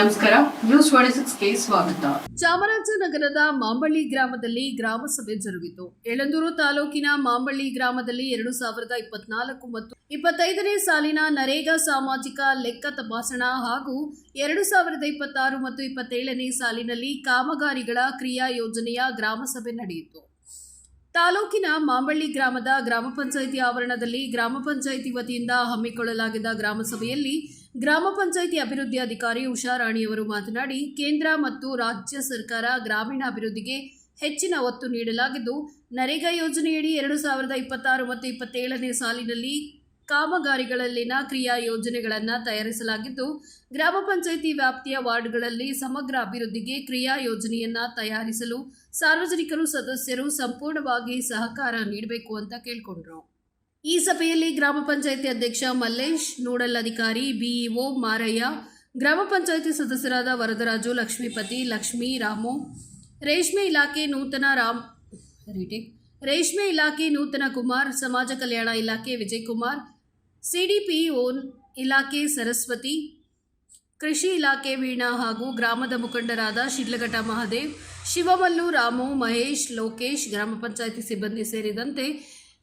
ನಮಸ್ಕಾರ. ನ್ಯೂಸ್ ಸ್ವಾಗತ. ಚಾಮರಾಜನಗರದ ಮಾಂಬಳ್ಳಿ ಗ್ರಾಮದಲ್ಲಿ ಗ್ರಾಮ ಸಭೆ ಜರುಗಿತು. ಎಳಂದೂರು ತಾಲೂಕಿನ ಮಾಂಬಳ್ಳಿ ಗ್ರಾಮದಲ್ಲಿ ಎರಡು ಸಾವಿರದ ಇಪ್ಪತ್ನಾಲ್ಕು ಮತ್ತು ಇಪ್ಪತ್ತೈದನೇ ಸಾಲಿನ ನರೇಗಾ ಸಾಮಾಜಿಕ ಲೆಕ್ಕ ತಪಾಸಣಾ ಹಾಗೂ ಎರಡು ಸಾವಿರದ ಇಪ್ಪತ್ತಾರು ಮತ್ತು ಇಪ್ಪತ್ತೇಳನೇ ಸಾಲಿನಲ್ಲಿ ಕಾಮಗಾರಿಗಳ ಕ್ರಿಯಾ ಯೋಜನೆಯ ಗ್ರಾಮ ಸಭೆ ನಡೆಯಿತು. ತಾಲೂಕಿನ ಮಾಂಬಳ್ಳಿ ಗ್ರಾಮದ ಗ್ರಾಮ ಪಂಚಾಯಿತಿ ಆವರಣದಲ್ಲಿ ಗ್ರಾಮ ಪಂಚಾಯಿತಿ ವತಿಯಿಂದ ಹಮ್ಮಿಕೊಳ್ಳಲಾಗಿದ್ದ ಗ್ರಾಮ ಸಭೆಯಲ್ಲಿ ಗ್ರಾಮ ಪಂಚಾಯಿತಿ ಅಭಿವೃದ್ಧಿ ಅಧಿಕಾರಿ ಉಷಾರಾಣಿಯವರು ಮಾತನಾಡಿ, ಕೇಂದ್ರ ಮತ್ತು ರಾಜ್ಯ ಸರ್ಕಾರ ಗ್ರಾಮೀಣ ಅಭಿವೃದ್ಧಿಗೆ ಹೆಚ್ಚಿನ ಒತ್ತು ನೀಡಲಾಗಿದ್ದು, ನರೇಗಾ ಯೋಜನೆಯಡಿ ಎರಡು ಸಾವಿರದ ಇಪ್ಪತ್ತಾರು ಮತ್ತು ಇಪ್ಪತ್ತೇಳನೇ ಸಾಲಿನಲ್ಲಿ ಕಾಮಗಾರಿಗಳಲ್ಲಿನ ಕ್ರಿಯಾ ಯೋಜನೆಗಳನ್ನು ತಯಾರಿಸಲಾಗಿದ್ದು, ಗ್ರಾಮ ಪಂಚಾಯಿತಿ ವ್ಯಾಪ್ತಿಯ ವಾರ್ಡ್ಗಳಲ್ಲಿ ಸಮಗ್ರ ಅಭಿವೃದ್ಧಿಗೆ ಕ್ರಿಯಾ ಯೋಜನೆಯನ್ನು ತಯಾರಿಸಲು ಸಾರ್ವಜನಿಕರು, ಸದಸ್ಯರು ಸಂಪೂರ್ಣವಾಗಿ ಸಹಕಾರ ನೀಡಬೇಕು ಅಂತ ಕೇಳಿಕೊಂಡ್ರು. ಈ ಸಭೆಯಲ್ಲಿ ಗ್ರಾಮ ಪಂಚಾಯಿತಿ ಅಧ್ಯಕ್ಷ ಮಲ್ಲೇಶ್, ನೋಡಲ್ ಅಧಿಕಾರಿ ಬಿಇಒ ಮಾರಯ್ಯ, ಗ್ರಾಮ ಪಂಚಾಯಿತಿ ಸದಸ್ಯರಾದ ವರದರಾಜು, ಲಕ್ಷ್ಮೀಪತಿ, ಲಕ್ಷ್ಮೀ, ರಾಮು, ರೇಷ್ಮೆ ಇಲಾಖೆ ನೂತನ ರಾಮ್ ರೇಷ್ಮೆ ಇಲಾಖೆ ನೂತನ ಕುಮಾರ್, ಸಮಾಜ ಕಲ್ಯಾಣ ಇಲಾಖೆ ವಿಜಯಕುಮಾರ್, ಸಿಡಿಪಿಒ ಇಲಾಖೆ ಸರಸ್ವತಿ, ಕೃಷಿ ಇಲಾಖೆ ವೀಣಾ ಹಾಗೂ ಗ್ರಾಮದ ಮುಖಂಡರಾದ ಶಿಡ್ಲಘಟ್ಟ ಮಹದೇವ್, ಶಿವಮಲ್ಲು, ರಾಮು, ಮಹೇಶ್, ಲೋಕೇಶ್, ಗ್ರಾಮ ಪಂಚಾಯಿತಿ ಸಿಬ್ಬಂದಿ ಸೇರಿದಂತೆ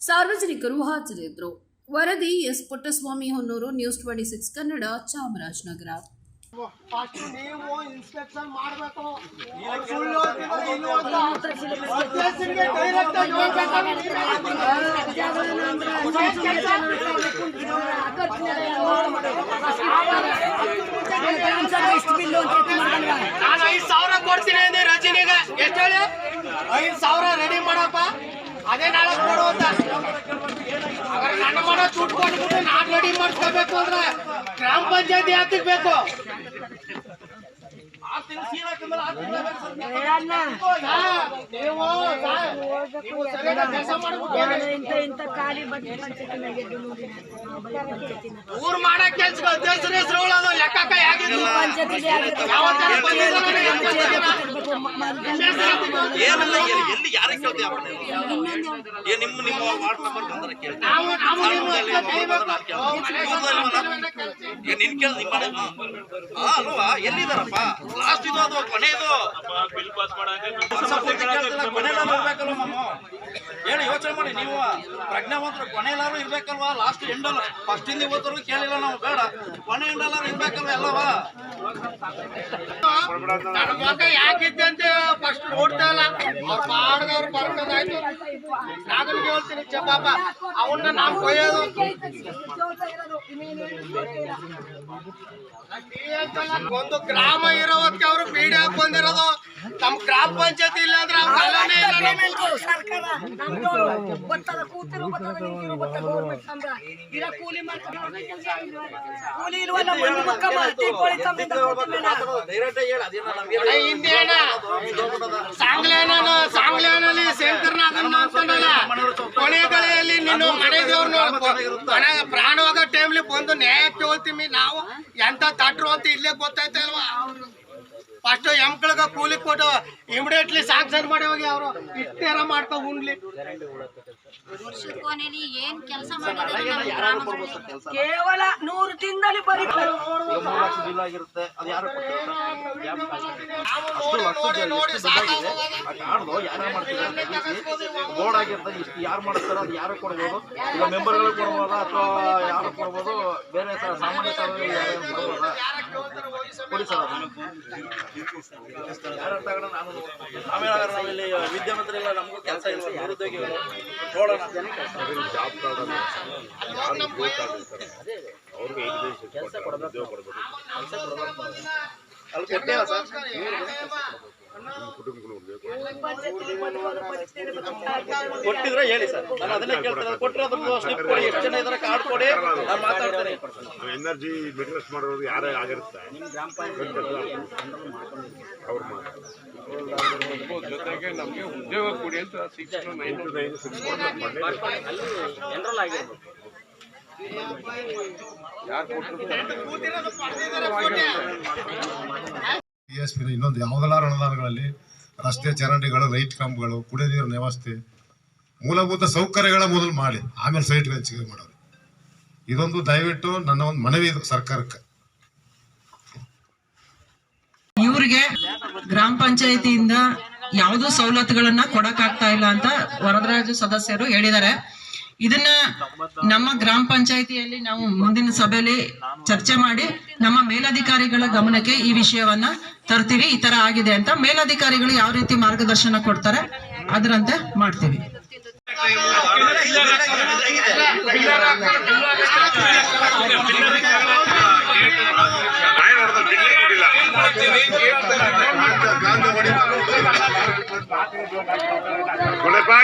ಸಾರ್ವಜನಿಕರು ಹಾಜರಿದ್ದರು ವರದಿ S Puttaswamy Honnur, news twenty six Kannada, Chamarajanagar. ನಾನು ಐದು ಸಾವಿರ ಕೊಡ್ತೀನಿ ರಜನಿಗೆ. ಎಷ್ಟು ಐದ್ ಸಾವಿರ ರೆಡಿ ಮಾಡಪ್ಪ. ಅದೇ ನಾಳೆ ಕೊಡು ಅಂತ. ಅದ್ರ ನನ್ನ ಮನ ದುಡ್ಡು ನಾನು ರೆಡಿ ಮಾಡ್ಕೋಬೇಕು ಅಂದ್ರೆ ಗ್ರಾಮ ಪಂಚಾಯತಿ ಯಾತಿಗ್ ಖಾಲಿ ಬಡ್ಡಿ ನೋಡಿ. ಊರ್ ಮಾಡೋ ಕೆಲ್ಸ ಹೆಸರು ಲೆಕ್ಕ ಲೆಕ್ಕಕ್ಕ ಎಲ್ಲಿ ಯಾರ ಕೇಳ್ತೀವಿ ಕೇಳ್ತೀಯ ಅಪ್ಪ ನೀವು? ಏ ನಿಮ್ಮ ವಾರ್ಡ್ ಮೆಂಬರ್ ಬಂದ್ರೆ ನಿನ್ ಕೇಳ ನಿಮ್ಮ ಹಾ ಅಲ್ವಾ? ಎಲ್ಲಿದಾರಪ್ಪ ಲಾಸ್ಟ್ ಇದು ಅದು ಕೊನೆ ಬಿಲ್ ಪಾಸ್ ಇರ್ಬೇಕಲ್ವ ಮಾಮ ಏನು ಯೋಚನೆ ಮಾಡಿ. ನೀವು ಪ್ರಜ್ಞಾವಂತರು ಕೊನೆಲಾದ್ರೂ ಇರ್ಬೇಕಲ್ವಾ? ಲಾಸ್ಟ್ ಎಂಡಲ್ಲ ಫಸ್ಟ್ ಇಂದ ಇವತ್ತವರೆಗೂ ಕೇಳಿಲ್ಲ ನಾವು ಬೇಡ. ಕೊನೆ ಎಂಡಲ್ಲಾದ್ರೂ ಇರ್ಬೇಕಲ್ವ ಎಲ್ಲವಾ? ನನ್ನ ಮಗ ಯಾಕಿದ್ದೆ ಅಂತ ಫಸ್ಟ್ ನೋಡ್ತಾ ಇಲ್ಲ. ಅವ್ರ ಪಾಡ್ದವ್ರು ಬರ್ಕೋದಾಯ್ತು ನಾಗನಿಗೆ ಹೇಳ್ತೀನಿ ಚಪಾಪ ಅವನ್ನ ನಾವು ಕೊಯ್ಯೋದು. ಒಂದು ಗ್ರಾಮ ಇರೋದಕ್ಕೆ ಅವರು ಪೀಡಿ ಹಾಕಿ ಬಂದಿರೋದು. ನಮ್ ಗ್ರಾಮ ಪಂಚಾಯತಿ ಇಲ್ಲ ಅಂದ್ರೆ ಅವ್ರ ಅಲ್ಲನೇ ಇಲ್ಲ ನಮ್ಗೆ. ಸರ್ಕಾರ ನಮ್ದು ಕೂತಿರು ನಿಂತಿರು ಗೌರ್ಮೆಂಟ್ ಸಂಬಳ ಕೂಲಿ ಮಾಡ್ಕೊಂಡು ಕೂಲಿ ದೀಪಾವಳಿ. ಸಾಂಗ್ಲೇನ ಸಾಂಗ್ಲೇನಲ್ಲಿ ಶಂಕರ್ನಾಗನ್ನ ಅಂತಂದಲ್ಲ ಕೊನೆಗಳೆಯಲ್ಲಿ ನೀನು ಮನೆ ದೇವ್ರು ನೋಡ್ಬೋದು ಪ್ರಾಣ ಹೋಗೋ ಟೈಮ್ಲಿ ಬಂದು ನ್ಯಾಯ ಕೇಳ್ತೀವಿ ನಾವು ಎಂತ ತಟ್ರು ಅಂತ ಇಲ್ಲೇ ಗೊತ್ತಾಯ್ತಾ ಇಲ್ವಾ? ಫಸ್ಟ್ ಎಮ್ಕಳ್ಗ ಕೂಲಿ ಕೊಟ್ಟು ಇಮಿಡಿಯೇಟ್ಲಿ ಸ್ಯಾಂಕ್ಷನ್ ಮಾಡಿ ಹೋಗಿ ಅವರು ಇಷ್ಟೇರ ಮಾಡ್ತಾ ಉಣ್ಲಿ. ಕೊನೆಯಲ್ಲಿ ಏನ್ ಕೆಲಸ ಕೇವಲ ನೂರು ತಿಂಗಳಲ್ಲಿ ಬರೀತಾರೆ. ಬೋರ್ಡ್ ಆಗಿರ್ತದೆ ಇಷ್ಟು ಯಾರು ಮಾಡ್ತಾರೆ ಅದು ಯಾರು ಕೊಡ್ಬೋದು? ಈಗ ಮೆಂಬರ್ಗಳು ಕೊಡ್ಬೋದಾ ಅಥವಾ ಯಾರು ಕೊಡ್ಬೋದು? ಬೇರೆ ಸಾಮಾನ್ಯ ಕೊಡಿ ಸರ್. ಯಾರು ಹೇಳೋಣ ಆಮೇಲೆ ನಾವಿಲ್ಲಿ ವಿದ್ಯಾವಂತರಿಲ್ಲ ನಮಗೂ ಕೆಲಸ ಇಲ್ಲ ನಿರುದ್ಯೋಗಿಗಳು ನೋಡೋಣ. ಕೆಲಸ ಕೊಡಬೇಕು. ಕೆಲಸ ಕೊಡಬೇಕು. ಅಲ್ಲಿ ಕೊಟ್ಟೇವ ಸರ್? ಕೊಟ್ಟಿದ್ರೆ ಹೇಳಿ ಸರ್. ನಾನು ಅದನ್ನೇ ಕೇಳ್ತೀನಿ ಅದು ಕೊಟ್ಟರೆ ಅದ್ರ ಸ್ಲಿಪ್ ಕೊಡಿ. ಎಷ್ಟು ಜನ ಇದ್ದಾರೆ ಕಾರ್ಡ್ ಕೊಡಿ. ನಾನು ಮಾತಾಡ್ತೇನೆ. ಎನರ್ಜಿ ಬಿಸ್ನೆಸ್ ಮಾಡೋದು ಯಾರೇ ಆಗಿರುತ್ತೆ. ಅವ್ರು ಜೊತೆಗೆ ನಮಗೆ ಉದ್ಯೋಗ ಕೊಡಿ ಅಂತ ಸಿಕ್ಸ್ ಟು ನೈನ್ ಜನರಲ್ ಆಗಿರ್ಬೇಕು. ಇನ್ನೊಂದು ಯಾವುದೆಲ್ಲ ಅನುದಾನಗಳಲ್ಲಿ ರಸ್ತೆ, ಚರಂಡಿಗಳು ಲೈಟ್ ಕಂಬಗಳು, ಕುಡಿಯ ನೀರಿನ ವ್ಯವಸ್ಥೆ, ಮೂಲಭೂತ ಸೌಕರ್ಯಗಳ ಮೊದಲು ಮಾಡಿ, ಆಮೇಲೆ ಸೈಟ್ ಹಂಚಿಕೆ ಮಾಡೋದು. ಇದೊಂದು ದಯವಿಟ್ಟು ನನ್ನ ಒಂದು ಮನವಿ ಇದು ಸರ್ಕಾರಕ್ಕೆ. ಇವ್ರಿಗೆ ಗ್ರಾಮ ಪಂಚಾಯತಿಯಿಂದ ಯಾವುದು ಸವಲತ್ತುಗಳನ್ನ ಕೊಡಕ್ಕಾಗ್ತಾ ಇಲ್ಲ ಅಂತ ವರದರಾಜು ಸದಸ್ಯರು ಹೇಳಿದ್ದಾರೆ. ಇದನ್ನ ನಮ್ಮ ಗ್ರಾಮ ಪಂಚಾಯತಿಯಲ್ಲಿ ನಾವು ಮುಂದಿನ ಸಭೆಯಲ್ಲಿ ಚರ್ಚೆ ಮಾಡಿ ನಮ್ಮ ಮೇಲಧಿಕಾರಿಗಳ ಗಮನಕ್ಕೆ ಈ ವಿಷಯವನ್ನ ತರ್ತೀವಿ. ಈ ತರ ಆಗಿದೆ ಅಂತ ಮೇಲಧಿಕಾರಿಗಳು ಯಾವ ರೀತಿ ಮಾರ್ಗದರ್ಶನ ಕೊಡ್ತಾರೆ ಅದರಂತೆ ಮಾಡ್ತೀವಿ.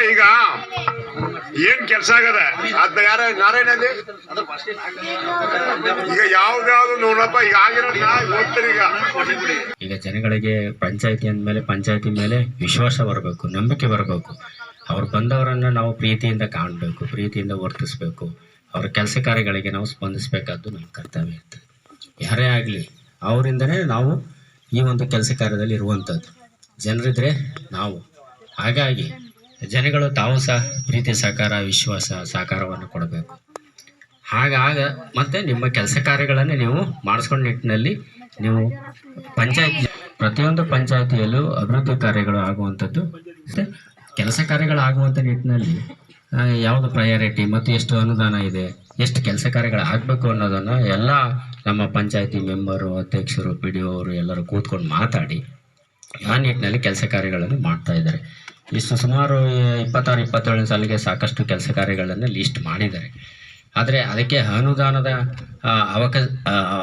ಈಗ ಏನ್ ಕೆಲಸ ಆಗದ? ಅದ ಯಾರ ನಾರಾಯಣಲ್ಲಿ ಈಗ ಯಾವ್ದಾವ್ದು ನೋಡಪ್ಪ, ಈಗ ಆಗಿರೋದ್ರಿ ಈಗ. ಈಗ ಜನಗಳಿಗೆ ಪಂಚಾಯತಿ ಅಂದಮೇಲೆ ಪಂಚಾಯತಿ ಮೇಲೆ ವಿಶ್ವಾಸ ಬರಬೇಕು, ನಂಬಿಕೆ ಬರಬೇಕು. ಅವ್ರು ಬಂದವರನ್ನ ನಾವು ಪ್ರೀತಿಯಿಂದ ಕಾಣಬೇಕು, ಪ್ರೀತಿಯಿಂದ ವರ್ತಿಸ್ಬೇಕು. ಅವ್ರ ಕೆಲಸ ಕಾರ್ಯಗಳಿಗೆ ನಾವು ಸ್ಪಂದಿಸಬೇಕಾದ್ದು ನಮ್ಮ ಕರ್ತವ್ಯ ಇರ್ತದೆ ಯಾರೇ ಆಗಲಿ, ಅವರಿಂದನೇ ನಾವು ಈ ಒಂದು ಕೆಲಸ ಕಾರ್ಯದಲ್ಲಿ ಇರುವಂಥದ್ದು. ಜನರಿದ್ರೆ ನಾವು. ಹಾಗಾಗಿ ಜನಗಳು ತಾವು ಸಹ ಪ್ರೀತಿ ಸಹಕಾರ, ವಿಶ್ವಾಸ ಸಹಕಾರವನ್ನು ಕೊಡಬೇಕು. ಹಾಗಾಗ ಮತ್ತೆ ನಿಮ್ಮ ಕೆಲಸ ಕಾರ್ಯಗಳನ್ನು ನೀವು ಮಾಡಿಸ್ಕೊಂಡ ನಿಟ್ಟಿನಲ್ಲಿ ನೀವು ಪಂಚಾಯತ್ ಪ್ರತಿಯೊಂದು ಪಂಚಾಯತಿಯಲ್ಲೂ ಅಭಿವೃದ್ಧಿ ಕಾರ್ಯಗಳು ಆಗುವಂಥದ್ದು. ಕೆಲಸ ಕಾರ್ಯಗಳು ಆಗುವಂಥ ನಿಟ್ಟಿನಲ್ಲಿ ಯಾವುದು ಪ್ರಯಾರಿಟಿ ಮತ್ತು ಎಷ್ಟು ಅನುದಾನ ಇದೆ, ಎಷ್ಟು ಕೆಲಸ ಕಾರ್ಯಗಳು ಆಗಬೇಕು ಅನ್ನೋದನ್ನು ಎಲ್ಲ ನಮ್ಮ ಪಂಚಾಯತಿ ಮೆಂಬರು, ಅಧ್ಯಕ್ಷರು, ಪಿ ಡಿ ಅವರು ಎಲ್ಲರೂ ಕೂತ್ಕೊಂಡು ಮಾತಾಡಿ ಆ ನಿಟ್ಟಿನಲ್ಲಿ ಕೆಲಸ ಕಾರ್ಯಗಳನ್ನು ಮಾಡ್ತಾ ಇದ್ದಾರೆ. ಇಷ್ಟು ಸುಮಾರು ಇಪ್ಪತ್ತಾರು, ಇಪ್ಪತ್ತೇಳನೇ ಸಾಲಿಗೆ ಸಾಕಷ್ಟು ಕೆಲಸ ಕಾರ್ಯಗಳನ್ನು ಲಿಸ್ಟ್ ಮಾಡಿದ್ದಾರೆ. ಆದರೆ ಅದಕ್ಕೆ ಅನುದಾನದ ಅವಕ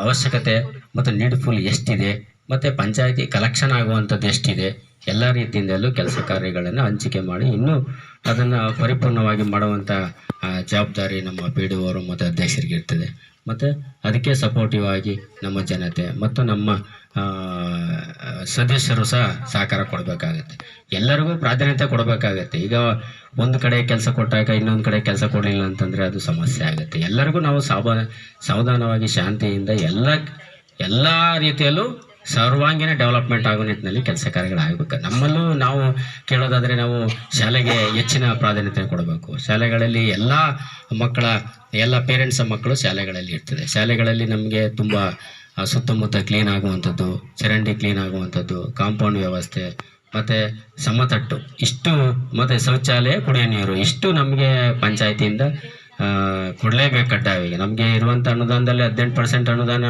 ಅವಶ್ಯಕತೆ ಮತ್ತು ನೀಡ್ಫುಲ್ ಎಷ್ಟಿದೆ, ಮತ್ತು ಪಂಚಾಯತಿ ಕಲೆಕ್ಷನ್ ಆಗುವಂಥದ್ದು ಎಷ್ಟಿದೆ, ಎಲ್ಲ ರೀತಿಯಿಂದಲೂ ಕೆಲಸ ಕಾರ್ಯಗಳನ್ನು ಹಂಚಿಕೆ ಮಾಡಿ ಇನ್ನೂ ಅದನ್ನು ಪರಿಪೂರ್ಣವಾಗಿ ಮಾಡುವಂಥ ಜವಾಬ್ದಾರಿ ನಮ್ಮ ಪಿ ಡಿ ಅವರು ಮತ್ತು ಅಧ್ಯಕ್ಷರಿಗೆ ಇರ್ತದೆ. ಮತ್ತು ಅದಕ್ಕೆ ಸಪೋರ್ಟಿವ್ ಆಗಿ ನಮ್ಮ ಜನತೆ ಮತ್ತು ನಮ್ಮ ಸದಸ್ಯರು ಸಹ ಸಹಕಾರ ಕೊಡಬೇಕಾಗತ್ತೆ. ಎಲ್ಲರಿಗೂ ಪ್ರಾಧಾನ್ಯತೆ ಕೊಡಬೇಕಾಗತ್ತೆ. ಈಗ ಒಂದು ಕಡೆ ಕೆಲಸ ಕೊಟ್ಟಾಗ ಇನ್ನೊಂದು ಕಡೆ ಕೆಲಸ ಕೊಡಲಿಲ್ಲ ಅಂತಂದರೆ ಅದು ಸಮಸ್ಯೆ ಆಗುತ್ತೆ. ಎಲ್ಲರಿಗೂ ನಾವು ಸಾವ, ಸಾವಧಾನವಾಗಿ, ಶಾಂತಿಯಿಂದ ಎಲ್ಲ ಎಲ್ಲ ರೀತಿಯಲ್ಲೂ ಸರ್ವಾಂಗೀಣ ಡೆವಲಪ್ಮೆಂಟ್ ಆಗೋ ನಿಟ್ಟಿನಲ್ಲಿ ಕೆಲಸ ಕಾರ್ಯಗಳಾಗಬೇಕು. ನಮ್ಮಲ್ಲೂ ನಾವು ಕೇಳೋದಾದರೆ ನಾವು ಶಾಲೆಗೆ ಹೆಚ್ಚಿನ ಪ್ರಾಧಾನ್ಯತೆ ಕೊಡಬೇಕು. ಶಾಲೆಗಳಲ್ಲಿ ಎಲ್ಲ ಮಕ್ಕಳ, ಎಲ್ಲ ಪೇರೆಂಟ್ಸ್ ಮಕ್ಕಳು ಶಾಲೆಗಳಲ್ಲಿ ಇರ್ತದೆ ಶಾಲೆಗಳಲ್ಲಿ ನಮಗೆ ತುಂಬ ಸುತ್ತಮುತ್ತ ಕ್ಲೀನ್ ಆಗುವಂಥದ್ದು, ಚರಂಡಿ ಕ್ಲೀನ್ ಆಗುವಂಥದ್ದು ಕಾಂಪೌಂಡ್ ವ್ಯವಸ್ಥೆ, ಮತ್ತು ಸಮತಟ್ಟು. ಇಷ್ಟು ಮತ್ತು ಶೌಚಾಲಯ, ಕುಡಿಯೋ ನೀರು. ಇಷ್ಟು ನಮಗೆ ಪಂಚಾಯತಿಯಿಂದ ಕೊಡಲೇಬೇಕು ಕಡ್ಡಾಯವಾಗಿ ನಮಗೆ ಇರುವಂಥ ಅನುದಾನದಲ್ಲಿ ಹದಿನೆಂಟು ಪರ್ಸೆಂಟ್ ಅನುದಾನ